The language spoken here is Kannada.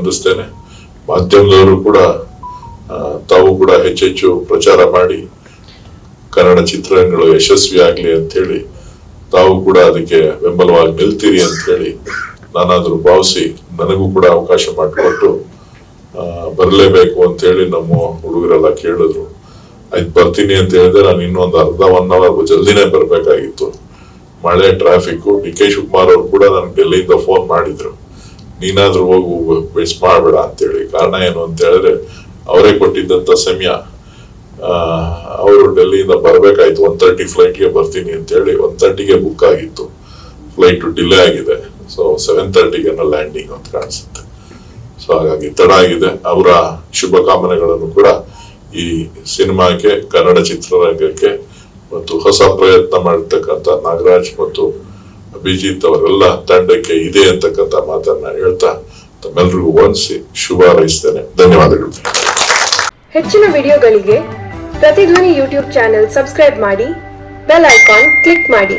ವಂದಿಸ್ತೇನೆ ಮಾಧ್ಯಮದವರು ಕೂಡ ತಾವು ಕೂಡ ಹೆಚ್ಚೆಚ್ಚು ಪ್ರಚಾರ ಮಾಡಿ, ಕನ್ನಡ ಚಿತ್ರರಂಗಗಳು ಯಶಸ್ವಿ ಆಗಲಿ ಅಂತ ಹೇಳಿ ತಾವು ಕೂಡ ಅದಕ್ಕೆ ಬೆಂಬಲವಾಗಿ ನಿಲ್ತೀರಿ ಅಂತ ಹೇಳಿ ನಾನಾದ್ರೂ ಭಾವಿಸಿ ನನಗೂ ಕೂಡ ಅವಕಾಶ ಮಾಡಿಕೊಟ್ಟು ಬರಲೇಬೇಕು ಅಂತ ಹೇಳಿ ನಮ್ಮ ಹುಡುಗರೆಲ್ಲ ಕೇಳಿದ್ರು. ಆಯ್ತು, ಬರ್ತೀನಿ ಅಂತ ಹೇಳಿದ್ರೆ ನಾನು ಇನ್ನೊಂದು ಅರ್ಧ ಒನ್ ಅವರ್ ಜಲ್ದಿನೇ ಬರಬೇಕಾಗಿತ್ತು. ಮಳೆ ಟ್ರಾಫಿಕ್ ಡಿ ಕೆ ಶಿವಕುಮಾರ್ ಅವರು ಕೂಡ ನನಗೆ ಡೆಲ್ಲಿಯಿಂದ ಫೋನ್ ಮಾಡಿದ್ರು. ನೀನಾದ್ರೂ ಹೋಗು ವೇಸ್ಟ್ ಮಾಡಬೇಡ ಅಂತೇಳಿ. ಕಾರಣ ಏನು ಅಂತ ಹೇಳಿದ್ರೆ, ಅವರೇ ಕೊಟ್ಟಿದ್ದಂತ ಸಮಯ ಅವರು ಡೆಲ್ಲಿಯಿಂದ ಬರಬೇಕಾಯ್ತು. ಒನ್ ತರ್ಟಿ ಫ್ಲೈಟ್ಗೆ ಬರ್ತೀನಿ ಅಂತ ಹೇಳಿ ಒನ್ ತರ್ಟಿಗೆ ಬುಕ್ ಆಗಿತ್ತು. ಫ್ಲೈಟ್ ಡಿಲೇ ಆಗಿದೆ. ಸೊ ಸೆವೆನ್ ತರ್ಟಿಗೆ ಲ್ಯಾಂಡಿಂಗ್ ಅಂತ ಕಾಣಿಸುತ್ತೆ. ಸೊ ಹಾಗಾಗಿ ತಡ ಆಗಿದೆ. ಅವರ ಶುಭಕಾಮನೆಗಳನ್ನು ಕೂಡ ಈ ಸಿನಿಮಾಕ್ಕೆ, ಕನ್ನಡ ಚಿತ್ರರಂಗಕ್ಕೆ ಮತ್ತು ಹೊಸ ಪ್ರಯತ್ನ ಮಾಡಿರ್ತಕ್ಕಂಥ ನಾಗರಾಜ್ ಮತ್ತು ಅಭಿಜಿತ್ ಅವರೆಲ್ಲ ತಂಡಕ್ಕೆ ಇದೆ ಅಂತಕ್ಕಂಥ ಮಾತನ್ನ ಹೇಳ್ತಾ ತಮ್ಮೆಲ್ಲರಿಗೂ ವಂದಿಸಿ ಶುಭ ಹಾರೈಸ್ತೇನೆ. ಧನ್ಯವಾದಗಳು. ಹೆಚ್ಚಿನ ವಿಡಿಯೋಗಳಿಗೆ ಪ್ರತಿಧ್ವನಿ ಯೂಟ್ಯೂಬ್ ಚಾನೆಲ್ ಸಬ್ಸ್ಕ್ರೈಬ್ ಮಾಡಿ, ಬೆಲ್ ಐಕಾನ್ ಕ್ಲಿಕ್ ಮಾಡಿ.